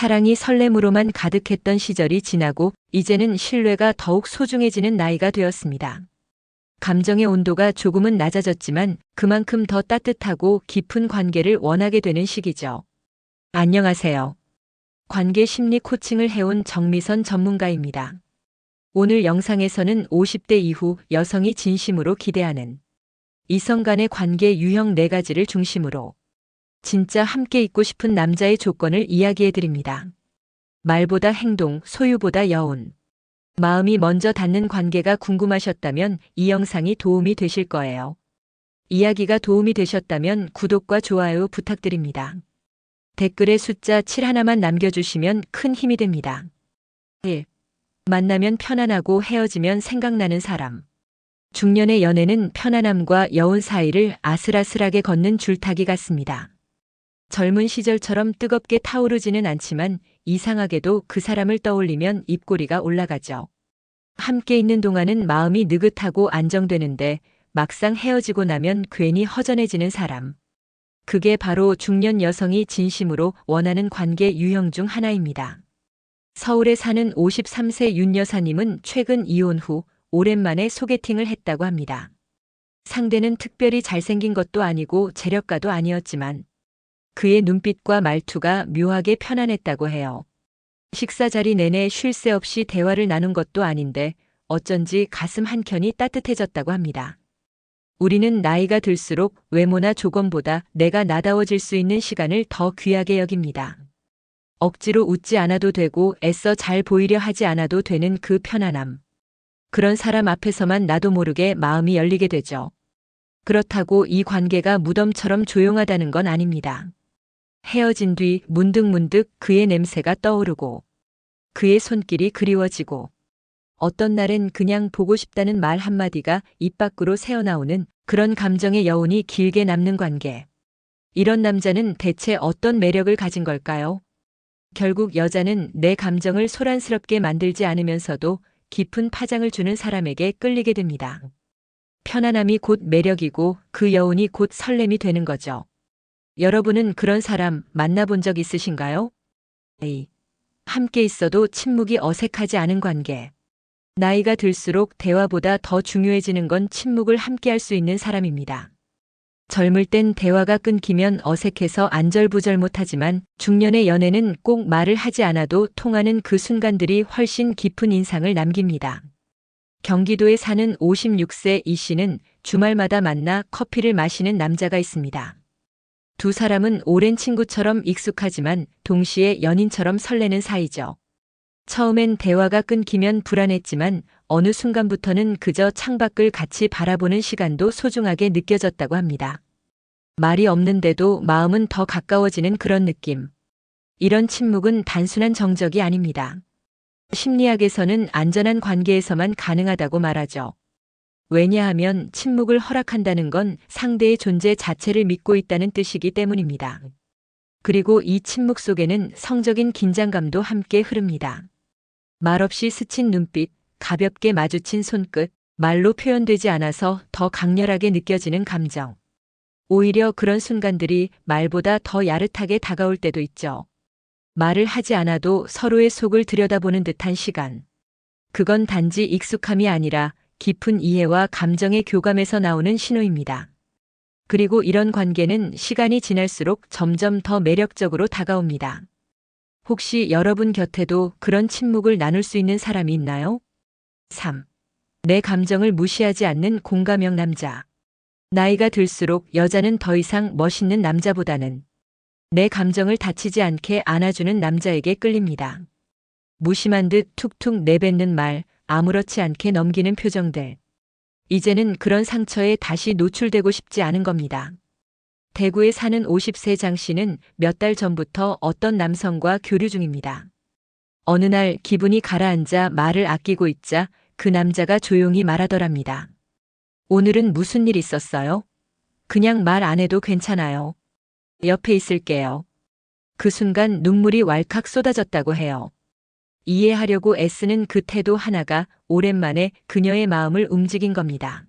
사랑이 설렘으로만 가득했던 시절이 지나고 이제는 신뢰가 더욱 소중해지는 나이가 되었습니다. 감정의 온도가 조금은 낮아졌지만 그만큼 더 따뜻하고 깊은 관계를 원하게 되는 시기죠. 안녕하세요. 관계 심리 코칭을 해온 정미선 전문가입니다. 오늘 영상에서는 50대 이후 여성이 진심으로 기대하는 이성 간의 관계 유형 4가지를 중심으로 진짜 함께 있고 싶은 남자의 조건을 이야기해 드립니다. 말보다 행동, 소유보다 여운. 마음이 먼저 닿는 관계가 궁금하셨다면 이 영상이 도움이 되실 거예요. 이야기가 도움이 되셨다면 구독과 좋아요 부탁드립니다. 댓글에 숫자 7 하나만 남겨주시면 큰 힘이 됩니다. 1. 만나면 편안하고 헤어지면 생각나는 사람. 중년의 연애는 편안함과 여운 사이를 아슬아슬하게 걷는 줄타기 같습니다. 젊은 시절처럼 뜨겁게 타오르지는 않지만 이상하게도 그 사람을 떠올리면 입꼬리가 올라가죠. 함께 있는 동안은 마음이 느긋하고 안정되는데 막상 헤어지고 나면 괜히 허전해지는 사람. 그게 바로 중년 여성이 진심으로 원하는 관계 유형 중 하나입니다. 서울에 사는 53세 윤 여사님은 최근 이혼 후 오랜만에 소개팅을 했다고 합니다. 상대는 특별히 잘생긴 것도 아니고 재력가도 아니었지만 그의 눈빛과 말투가 묘하게 편안했다고 해요. 식사 자리 내내 쉴 새 없이 대화를 나눈 것도 아닌데 어쩐지 가슴 한켠이 따뜻해졌다고 합니다. 우리는 나이가 들수록 외모나 조건보다 내가 나다워질 수 있는 시간을 더 귀하게 여깁니다. 억지로 웃지 않아도 되고 애써 잘 보이려 하지 않아도 되는 그 편안함. 그런 사람 앞에서만 나도 모르게 마음이 열리게 되죠. 그렇다고 이 관계가 무덤처럼 조용하다는 건 아닙니다. 헤어진 뒤 문득문득 그의 냄새가 떠오르고 그의 손길이 그리워지고 어떤 날엔 그냥 보고 싶다는 말 한마디가 입 밖으로 새어나오는 그런 감정의 여운이 길게 남는 관계. 이런 남자는 대체 어떤 매력을 가진 걸까요? 결국 여자는 내 감정을 소란스럽게 만들지 않으면서도 깊은 파장을 주는 사람에게 끌리게 됩니다. 편안함이 곧 매력이고 그 여운이 곧 설렘이 되는 거죠. 여러분은 그런 사람 만나본 적 있으신가요? A. 함께 있어도 침묵이 어색하지 않은 관계. 나이가 들수록 대화보다 더 중요해지는 건 침묵을 함께 할 수 있는 사람입니다. 젊을 땐 대화가 끊기면 어색해서 안절부절 못하지만 중년의 연애는 꼭 말을 하지 않아도 통하는 그 순간들이 훨씬 깊은 인상을 남깁니다. 경기도에 사는 56세 이 씨는 주말마다 만나 커피를 마시는 남자가 있습니다. 두 사람은 오랜 친구처럼 익숙하지만 동시에 연인처럼 설레는 사이죠. 처음엔 대화가 끊기면 불안했지만 어느 순간부터는 그저 창밖을 같이 바라보는 시간도 소중하게 느껴졌다고 합니다. 말이 없는데도 마음은 더 가까워지는 그런 느낌. 이런 침묵은 단순한 정적이 아닙니다. 심리학에서는 안전한 관계에서만 가능하다고 말하죠. 왜냐하면 침묵을 허락한다는 건 상대의 존재 자체를 믿고 있다는 뜻이기 때문입니다. 그리고 이 침묵 속에는 성적인 긴장감도 함께 흐릅니다. 말없이 스친 눈빛, 가볍게 마주친 손끝, 말로 표현되지 않아서 더 강렬하게 느껴지는 감정. 오히려 그런 순간들이 말보다 더 야릇하게 다가올 때도 있죠. 말을 하지 않아도 서로의 속을 들여다보는 듯한 시간. 그건 단지 익숙함이 아니라 깊은 이해와 감정의 교감에서 나오는 신호입니다. 그리고 이런 관계는 시간이 지날수록 점점 더 매력적으로 다가옵니다. 혹시 여러분 곁에도 그런 침묵을 나눌 수 있는 사람이 있나요? 3. 내 감정을 무시하지 않는 공감형 남자. 나이가 들수록 여자는 더 이상 멋있는 남자보다는 내 감정을 다치지 않게 안아주는 남자에게 끌립니다. 무심한 듯 툭툭 내뱉는 말, 아무렇지 않게 넘기는 표정들. 이제는 그런 상처에 다시 노출되고 싶지 않은 겁니다. 대구에 사는 50세 장 씨는 몇 달 전부터 어떤 남성과 교류 중입니다. 어느 날 기분이 가라앉아 말을 아끼고 있자 그 남자가 조용히 말하더랍니다. 오늘은 무슨 일 있었어요? 그냥 말 안 해도 괜찮아요. 옆에 있을게요. 그 순간 눈물이 왈칵 쏟아졌다고 해요. 이해하려고 애쓰는 그 태도 하나가 오랜만에 그녀의 마음을 움직인 겁니다.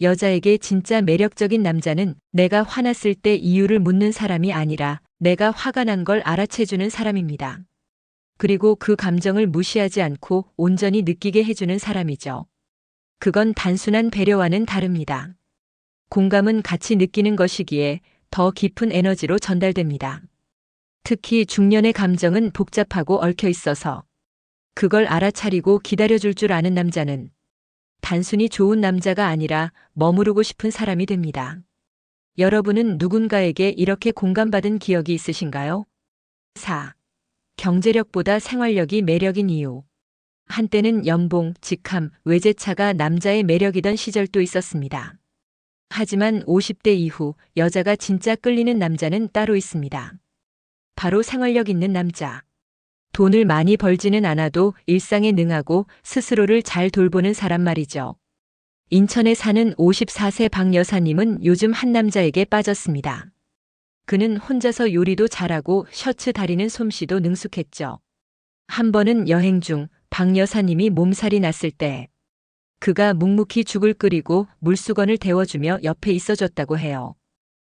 여자에게 진짜 매력적인 남자는 내가 화났을 때 이유를 묻는 사람이 아니라 내가 화가 난 걸 알아채주는 사람입니다. 그리고 그 감정을 무시하지 않고 온전히 느끼게 해주는 사람이죠. 그건 단순한 배려와는 다릅니다. 공감은 같이 느끼는 것이기에 더 깊은 에너지로 전달됩니다. 특히 중년의 감정은 복잡하고 얽혀 있어서 그걸 알아차리고 기다려줄 줄 아는 남자는 단순히 좋은 남자가 아니라 머무르고 싶은 사람이 됩니다. 여러분은 누군가에게 이렇게 공감받은 기억이 있으신가요? 4. 경제력보다 생활력이 매력인 이유. 한때는 연봉, 직함, 외제차가 남자의 매력이던 시절도 있었습니다. 하지만 50대 이후 여자가 진짜 끌리는 남자는 따로 있습니다. 바로 생활력 있는 남자. 돈을 많이 벌지는 않아도 일상에 능하고 스스로를 잘 돌보는 사람 말이죠. 인천에 사는 54세 박 여사님은 요즘 한 남자에게 빠졌습니다. 그는 혼자서 요리도 잘하고 셔츠 다리는 솜씨도 능숙했죠. 한 번은 여행 중 박 여사님이 몸살이 났을 때 그가 묵묵히 죽을 끓이고 물수건을 데워주며 옆에 있어줬다고 해요.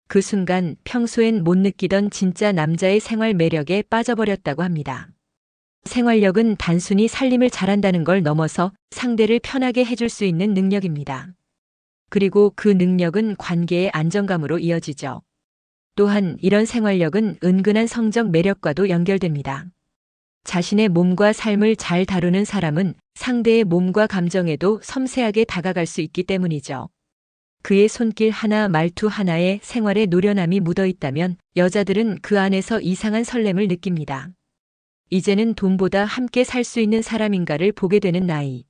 그 순간 평소엔 못 느끼던 진짜 남자의 생활 매력에 빠져버렸다고 합니다. 생활력은 단순히 살림을 잘한다는 걸 넘어서 상대를 편하게 해줄 수 있는 능력입니다. 그리고 그 능력은 관계의 안정감으로 이어지죠. 또한 이런 생활력은 은근한 성적 매력과도 연결됩니다. 자신의 몸과 삶을 잘 다루는 사람은 상대의 몸과 감정에도 섬세하게 다가갈 수 있기 때문이죠. 그의 손길 하나 말투 하나에 생활의 노련함이 묻어 있다면 여자들은 그 안에서 이상한 설렘을 느낍니다. 이제는 돈보다 함께 살 수 있는 사람인가를 보게 되는 나이.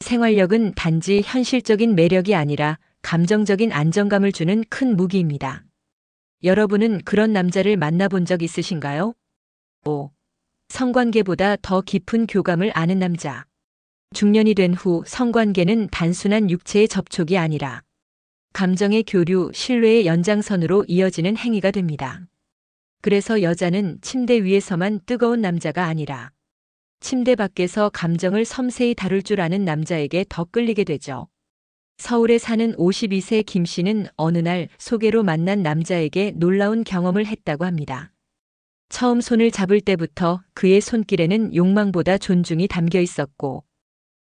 생활력은 단지 현실적인 매력이 아니라 감정적인 안정감을 주는 큰 무기입니다. 여러분은 그런 남자를 만나본 적 있으신가요? 5. 성관계보다 더 깊은 교감을 아는 남자. 중년이 된 후 성관계는 단순한 육체의 접촉이 아니라 감정의 교류, 신뢰의 연장선으로 이어지는 행위가 됩니다. 그래서 여자는 침대 위에서만 뜨거운 남자가 아니라 침대 밖에서 감정을 섬세히 다룰 줄 아는 남자에게 더 끌리게 되죠. 서울에 사는 52세 김 씨는 어느 날 소개로 만난 남자에게 놀라운 경험을 했다고 합니다. 처음 손을 잡을 때부터 그의 손길에는 욕망보다 존중이 담겨 있었고,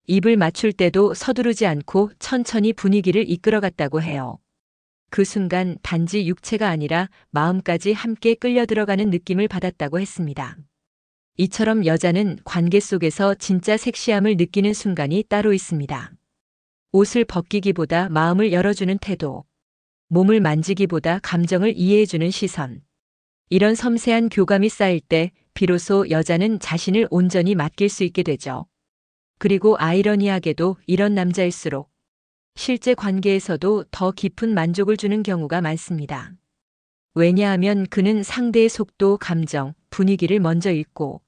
입을 맞출 때도 서두르지 않고 천천히 분위기를 이끌어갔다고 해요. 그 순간 단지 육체가 아니라 마음까지 함께 끌려 들어가는 느낌을 받았다고 했습니다. 이처럼 여자는 관계 속에서 진짜 섹시함을 느끼는 순간이 따로 있습니다. 옷을 벗기기보다 마음을 열어주는 태도, 몸을 만지기보다 감정을 이해해주는 시선. 이런 섬세한 교감이 쌓일 때 비로소 여자는 자신을 온전히 맡길 수 있게 되죠. 그리고 아이러니하게도 이런 남자일수록 실제 관계에서도 더 깊은 만족을 주는 경우가 많습니다. 왜냐하면 그는 상대의 속도, 감정, 분위기를 먼저 읽고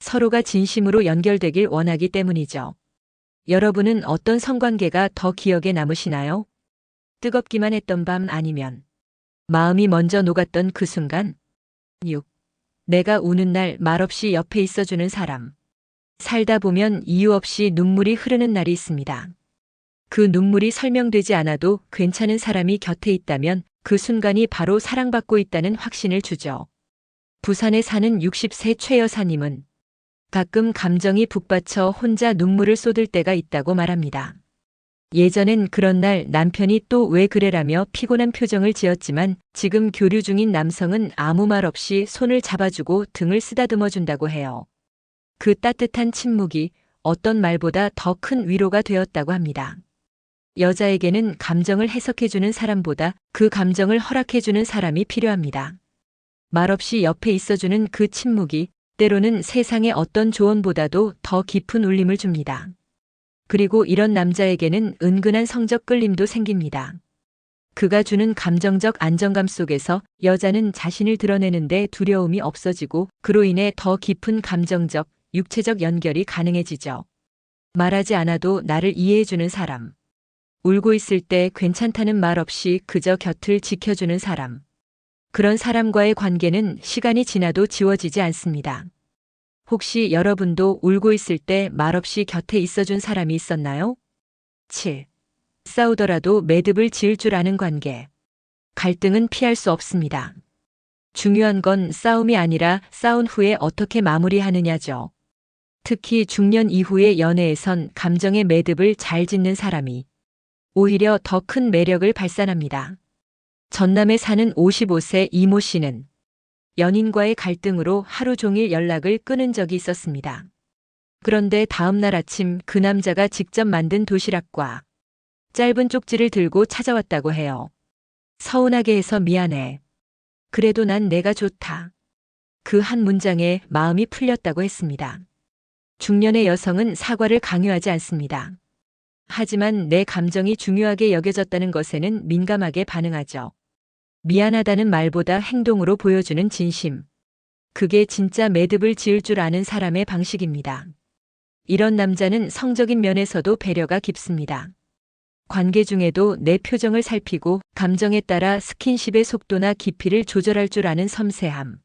서로가 진심으로 연결되길 원하기 때문이죠. 여러분은 어떤 성관계가 더 기억에 남으시나요? 뜨겁기만 했던 밤 아니면 마음이 먼저 녹았던 그 순간? 6. 내가 우는 날 말없이 옆에 있어주는 사람. 살다 보면 이유 없이 눈물이 흐르는 날이 있습니다. 그 눈물이 설명되지 않아도 괜찮은 사람이 곁에 있다면 그 순간이 바로 사랑받고 있다는 확신을 주죠. 부산에 사는 60세 최 여사님은 가끔 감정이 북받쳐 혼자 눈물을 쏟을 때가 있다고 말합니다. 예전엔 그런 날 남편이 또 왜 그래라며 피곤한 표정을 지었지만 지금 교류 중인 남성은 아무 말 없이 손을 잡아주고 등을 쓰다듬어 준다고 해요. 그 따뜻한 침묵이 어떤 말보다 더 큰 위로가 되었다고 합니다. 여자에게는 감정을 해석해주는 사람보다 그 감정을 허락해주는 사람이 필요합니다. 말없이 옆에 있어주는 그 침묵이 때로는 세상의 어떤 조언보다도 더 깊은 울림을 줍니다. 그리고 이런 남자에게는 은근한 성적 끌림도 생깁니다. 그가 주는 감정적 안정감 속에서 여자는 자신을 드러내는데 두려움이 없어지고 그로 인해 더 깊은 감정적, 육체적 연결이 가능해지죠. 말하지 않아도 나를 이해해주는 사람. 울고 있을 때 괜찮다는 말 없이 그저 곁을 지켜주는 사람. 그런 사람과의 관계는 시간이 지나도 지워지지 않습니다. 혹시 여러분도 울고 있을 때 말없이 곁에 있어준 사람이 있었나요? 7. 싸우더라도 매듭을 지을 줄 아는 관계. 갈등은 피할 수 없습니다. 중요한 건 싸움이 아니라 싸운 후에 어떻게 마무리하느냐죠. 특히 중년 이후의 연애에선 감정의 매듭을 잘 짓는 사람이 오히려 더 큰 매력을 발산합니다. 전남에 사는 55세 이모 씨는 연인과의 갈등으로 하루 종일 연락을 끊은 적이 있었습니다. 그런데 다음날 아침 그 남자가 직접 만든 도시락과 짧은 쪽지를 들고 찾아왔다고 해요. 서운하게 해서 미안해. 그래도 난 내가 좋다. 그 한 문장에 마음이 풀렸다고 했습니다. 중년의 여성은 사과를 강요하지 않습니다. 하지만 내 감정이 중요하게 여겨졌다는 것에는 민감하게 반응하죠. 미안하다는 말보다 행동으로 보여주는 진심. 그게 진짜 매듭을 지을 줄 아는 사람의 방식입니다. 이런 남자는 성적인 면에서도 배려가 깊습니다. 관계 중에도 내 표정을 살피고 감정에 따라 스킨십의 속도나 깊이를 조절할 줄 아는 섬세함.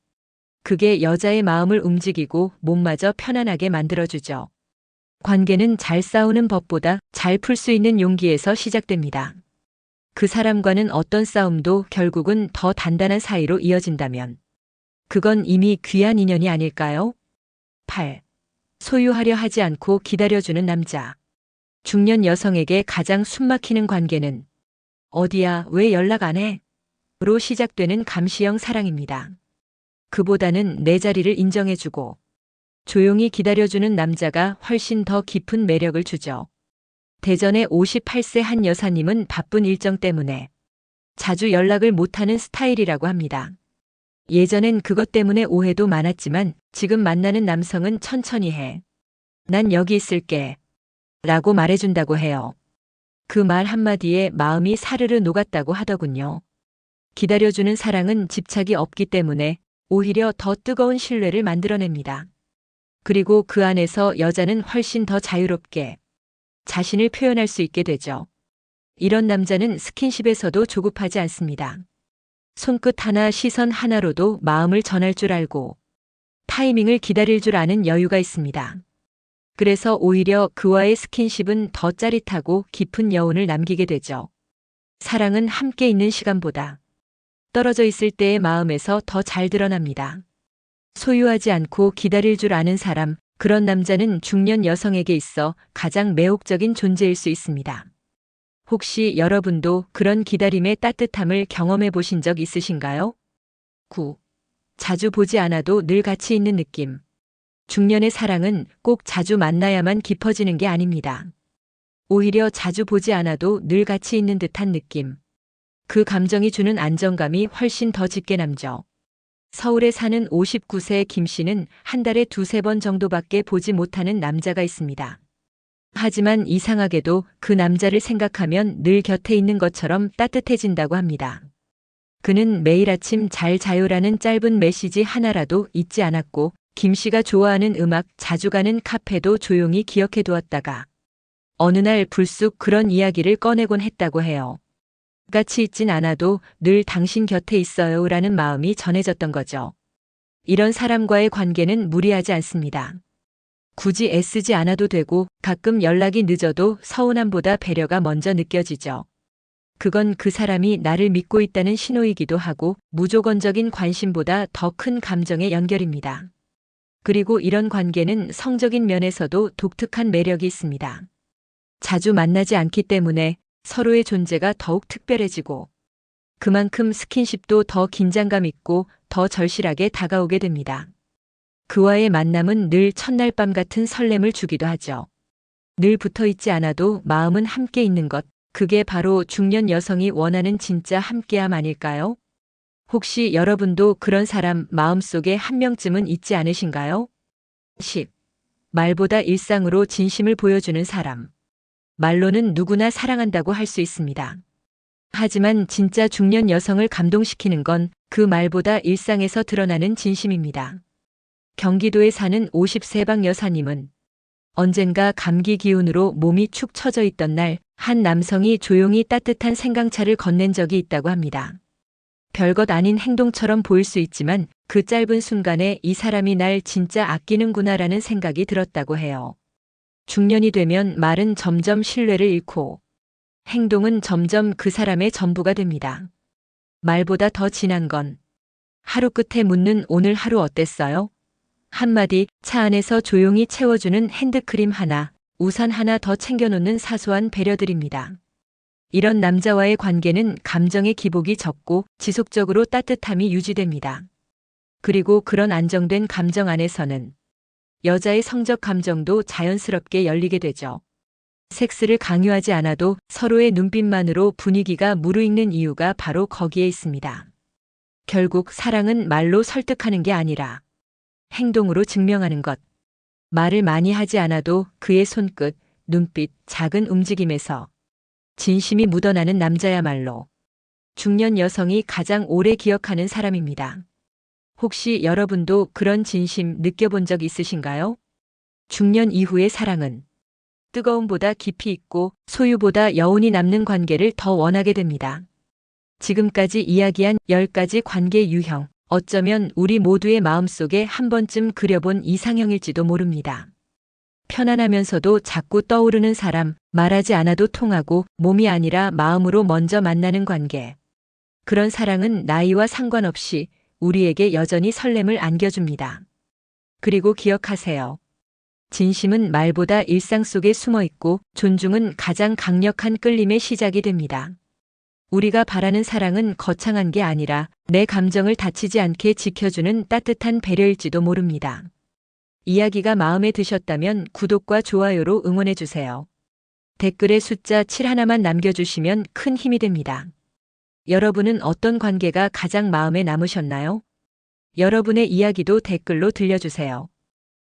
그게 여자의 마음을 움직이고 몸마저 편안하게 만들어주죠. 관계는 잘 싸우는 법보다 잘 풀 수 있는 용기에서 시작됩니다. 그 사람과는 어떤 싸움도 결국은 더 단단한 사이로 이어진다면 그건 이미 귀한 인연이 아닐까요? 8. 소유하려 하지 않고 기다려주는 남자. 중년 여성에게 가장 숨막히는 관계는 어디야, 왜 연락 안 해? 로 시작되는 감시형 사랑입니다. 그보다는 내 자리를 인정해주고 조용히 기다려주는 남자가 훨씬 더 깊은 매력을 주죠. 대전의 58세 한 여사님은 바쁜 일정 때문에 자주 연락을 못하는 스타일이라고 합니다. 예전엔 그것 때문에 오해도 많았지만 지금 만나는 남성은 천천히 해. 난 여기 있을게. 라고 말해준다고 해요. 그 말 한마디에 마음이 사르르 녹았다고 하더군요. 기다려주는 사랑은 집착이 없기 때문에 오히려 더 뜨거운 신뢰를 만들어냅니다. 그리고 그 안에서 여자는 훨씬 더 자유롭게 자신을 표현할 수 있게 되죠. 이런 남자는 스킨십에서도 조급하지 않습니다. 손끝 하나 시선 하나로도 마음을 전할 줄 알고 타이밍을 기다릴 줄 아는 여유가 있습니다. 그래서 오히려 그와의 스킨십은 더 짜릿하고 깊은 여운을 남기게 되죠. 사랑은 함께 있는 시간보다 떨어져 있을 때의 마음에서 더 잘 드러납니다. 소유하지 않고 기다릴 줄 아는 사람, 그런 남자는 중년 여성에게 있어 가장 매혹적인 존재일 수 있습니다. 혹시 여러분도 그런 기다림의 따뜻함을 경험해 보신 적 있으신가요? 9. 자주 보지 않아도 늘 같이 있는 느낌. 중년의 사랑은 꼭 자주 만나야만 깊어지는 게 아닙니다. 오히려 자주 보지 않아도 늘 같이 있는 듯한 느낌. 그 감정이 주는 안정감이 훨씬 더 짙게 남죠. 서울에 사는 59세 김 씨는 한 달에 두세 번 정도밖에 보지 못하는 남자가 있습니다. 하지만 이상하게도 그 남자를 생각하면 늘 곁에 있는 것처럼 따뜻해진다고 합니다. 그는 매일 아침 잘 자요라는 짧은 메시지 하나라도 잊지 않았고 김 씨가 좋아하는 음악 자주 가는 카페도 조용히 기억해 두었다가 어느 날 불쑥 그런 이야기를 꺼내곤 했다고 해요. 같이 있진 않아도 늘 당신 곁에 있어요 라는 마음이 전해졌던 거죠. 이런 사람과의 관계는 무리하지 않습니다. 굳이 애쓰지 않아도 되고 가끔 연락이 늦어도 서운함보다 배려가 먼저 느껴지죠. 그건 그 사람이 나를 믿고 있다는 신호이기도 하고 무조건적인 관심보다 더 큰 감정의 연결입니다. 그리고 이런 관계는 성적인 면에서도 독특한 매력이 있습니다. 자주 만나지 않기 때문에 서로의 존재가 더욱 특별해지고 그만큼 스킨십도 더 긴장감 있고 더 절실하게 다가오게 됩니다. 그와의 만남은 늘 첫날 밤 같은 설렘을 주기도 하죠. 늘 붙어 있지 않아도 마음은 함께 있는 것, 그게 바로 중년 여성이 원하는 진짜 함께함 아닐까요? 혹시 여러분도 그런 사람 마음속에 한 명쯤은 있지 않으신가요? 10. 말보다 일상으로 진심을 보여주는 사람. 말로는 누구나 사랑한다고 할 수 있습니다. 하지만 진짜 중년 여성을 감동시키는 건 그 말보다 일상에서 드러나는 진심입니다. 경기도에 사는 50세 방 여사님은 언젠가 감기 기운으로 몸이 축 처져 있던 날 한 남성이 조용히 따뜻한 생강차를 건넨 적이 있다고 합니다. 별것 아닌 행동처럼 보일 수 있지만 그 짧은 순간에 이 사람이 날 진짜 아끼는구나라는 생각이 들었다고 해요. 중년이 되면 말은 점점 신뢰를 잃고 행동은 점점 그 사람의 전부가 됩니다. 말보다 더 진한 건 하루 끝에 묻는 오늘 하루 어땠어요? 한마디 차 안에서 조용히 채워주는 핸드크림 하나, 우산 하나 더 챙겨놓는 사소한 배려들입니다. 이런 남자와의 관계는 감정의 기복이 적고 지속적으로 따뜻함이 유지됩니다. 그리고 그런 안정된 감정 안에서는 여자의 성적 감정도 자연스럽게 열리게 되죠. 섹스를 강요하지 않아도 서로의 눈빛만으로 분위기가 무르익는 이유가 바로 거기에 있습니다. 결국 사랑은 말로 설득하는 게 아니라 행동으로 증명하는 것. 말을 많이 하지 않아도 그의 손끝, 눈빛, 작은 움직임에서 진심이 묻어나는 남자야말로 중년 여성이 가장 오래 기억하는 사람입니다. 혹시 여러분도 그런 진심 느껴본 적 있으신가요? 중년 이후의 사랑은 뜨거움보다 깊이 있고 소유보다 여운이 남는 관계를 더 원하게 됩니다. 지금까지 이야기한 10가지 관계 유형, 어쩌면 우리 모두의 마음속에 한 번쯤 그려본 이상형일지도 모릅니다. 편안하면서도 자꾸 떠오르는 사람, 말하지 않아도 통하고 몸이 아니라 마음으로 먼저 만나는 관계. 그런 사랑은 나이와 상관없이 우리에게 여전히 설렘을 안겨줍니다. 그리고 기억하세요. 진심은 말보다 일상 속에 숨어 있고 존중은 가장 강력한 끌림의 시작이 됩니다. 우리가 바라는 사랑은 거창한 게 아니라 내 감정을 다치지 않게 지켜주는 따뜻한 배려일지도 모릅니다. 이야기가 마음에 드셨다면 구독과 좋아요로 응원해주세요. 댓글에 숫자 7 하나만 남겨주시면 큰 힘이 됩니다. 여러분은 어떤 관계가 가장 마음에 남으셨나요? 여러분의 이야기도 댓글로 들려주세요.